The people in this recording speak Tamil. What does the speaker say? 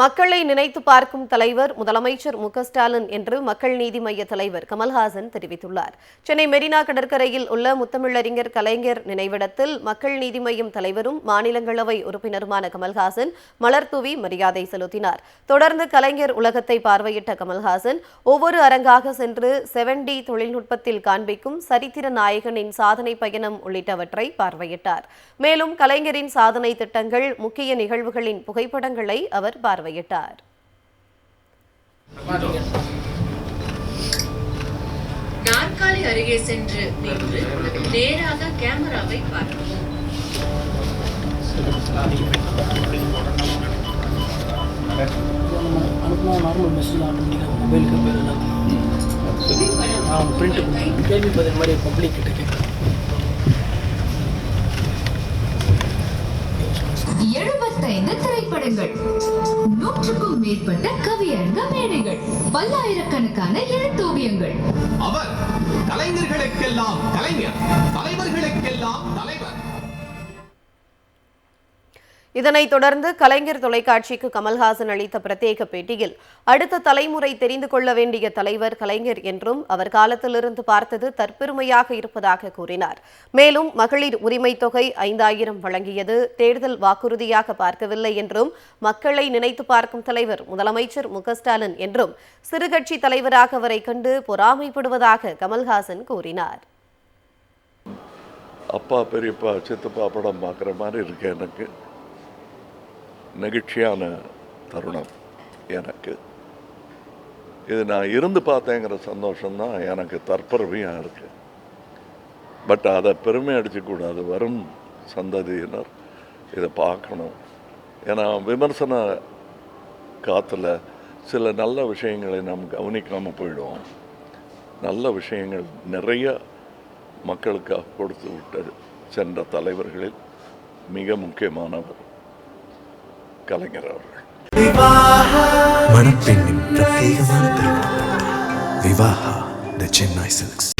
மக்களை நினைத்து பார்க்கும் தலைவர் முதலமைச்சர் மு ஸ்டாலின் என்று மக்கள் நீதி மய்ய தலைவர் கமல்ஹாசன் தெரிவித்துள்ளார். சென்னை மெரினா கடற்கரையில் உள்ள முத்தமிழறிஞர் கலைஞர் நினைவிடத்தில் மக்கள் நீதி மய்யம் தலைவரும் மாநிலங்களவை உறுப்பினருமான கமல்ஹாசன் மலர் தூவி மரியாதை செலுத்தினார். தொடர்ந்து கலைஞர் உலகத்தை பார்வையிட்ட கமல்ஹாசன் ஒவ்வொரு அரங்காக சென்று செவன் டி தொழில்நுட்பத்தில் காண்பிக்கும் சரித்திர நாயகனின் சாதனை பயணம் உள்ளிட்டவற்றை பார்வையிட்டார். மேலும் கலைஞரின் சாதனை திட்டங்கள் முக்கிய நிகழ்வுகளின் புகைப்படங்களை அவர் பார்வையிட்டார். நாற்காலி அருகே சென்று நின்று நேராக கேமராவை பார்க்கவும். அனுப்புனா நார்மல் மெசேஜ் ஆட்டோமேட்டிக்காக மொபைலுக்கு பேர் நான் பிரிண்ட் கேள்வி பதில் மாதிரி பப்ளிக் கிட்ட திரைப்படங்கள். நூற்றுக்கும் மேற்பட்ட கவியரங்க மேடைகள். பல்லாயிரக்கணக்கான எழுத்தோவியங்கள். அவர் கலைஞர்களுக்கெல்லாம் கலைஞர் தலைவர்களுக்கெல்லாம் தலைவர். இதனைத் தொடர்ந்து கலைஞர் தொலைக்காட்சிக்கு கமல்ஹாசன் அளித்த பிரத்யேக பேட்டியில் அடுத்த தலைமுறை தெரிந்து கொள்ள வேண்டிய தலைவர் கலைஞர் என்றும் அவர் காலத்திலிருந்து பார்த்தது தற்பெருமையாக இருப்பதாக கூறினார். மேலும் மகளிர் உரிமைத் தொகை ஐந்தாயிரம் வழங்கியது தேர்தல் வாக்குறுதியாக பார்க்கவில்லை என்றும் மக்களை நினைத்து பார்க்கும் தலைவர் முதலமைச்சர் மு. ஸ்டாலின் என்றும் சிறுகட்சி தலைவராக அவரை கண்டு பொறாமைப்படுவதாக கமல்ஹாசன் கூறினார். அப்பா பெரியப்பா சித்தப்பா படம் பார்க்குற மாதிரி இருக்கு எனக்கு. நெகிழ்ச்சியான தருணம் எனக்கு. இது நான் இருந்து பார்த்தேங்கிற சந்தோஷம்தான் எனக்கு தற்பரவையாக இருக்குது பட் அதை பெருமை அடிச்சுக்கூடாது வரும் சந்ததியினர் இதை பார்க்கணும். ஏன்னா விமர்சன காற்றுல சில நல்ல விஷயங்களை நாம் கவனிக்காமல் போயிடுவோம். நல்ல விஷயங்கள் நிறைய மக்களுக்காக கொடுத்து விட்டு சென்ற தலைவர்களில் மிக முக்கியமானவர். கலைஞர் அவர்கள். மணப்பெண்ணின் பிரத்யேகமான திருமணம் விவாஹா த சென்னை சில்க்ஸ்